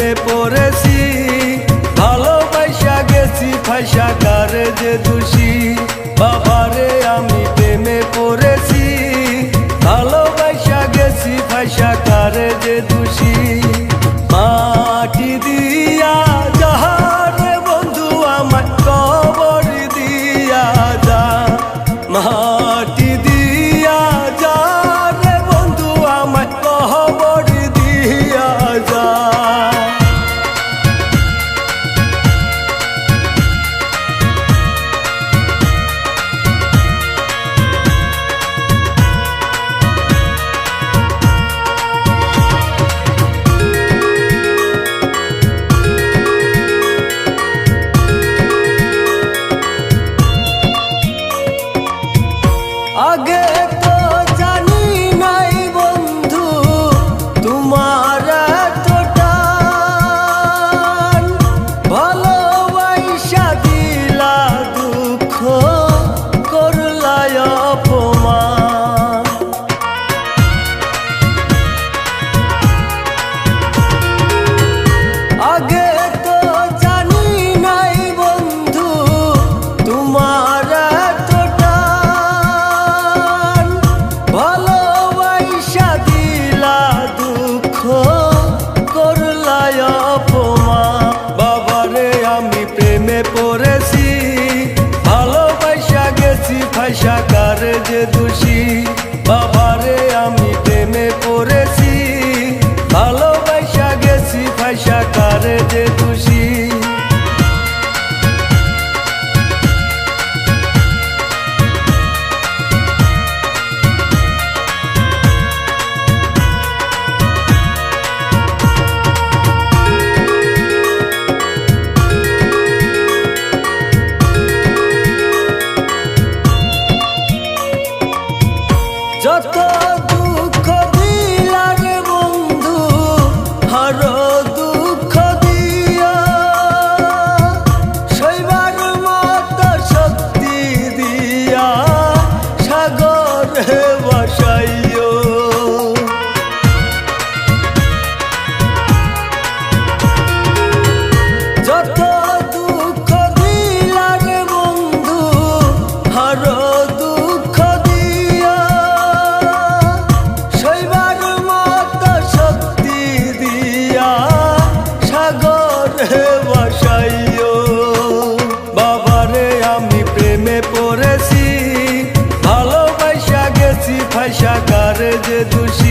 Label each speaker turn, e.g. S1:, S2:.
S1: প্রেমে পড়েছি ভালোবাসা গেছি ফাইসা কারে যে দোষী? বাবারে, আমি প্রেমে পড়েছি ভালোবাসা গেছি ফাইসা কারে যে দোষী? করেছি ভালোবাসা গেছি ফাঁসা কার যে দোষী? আশা করে যে দোষী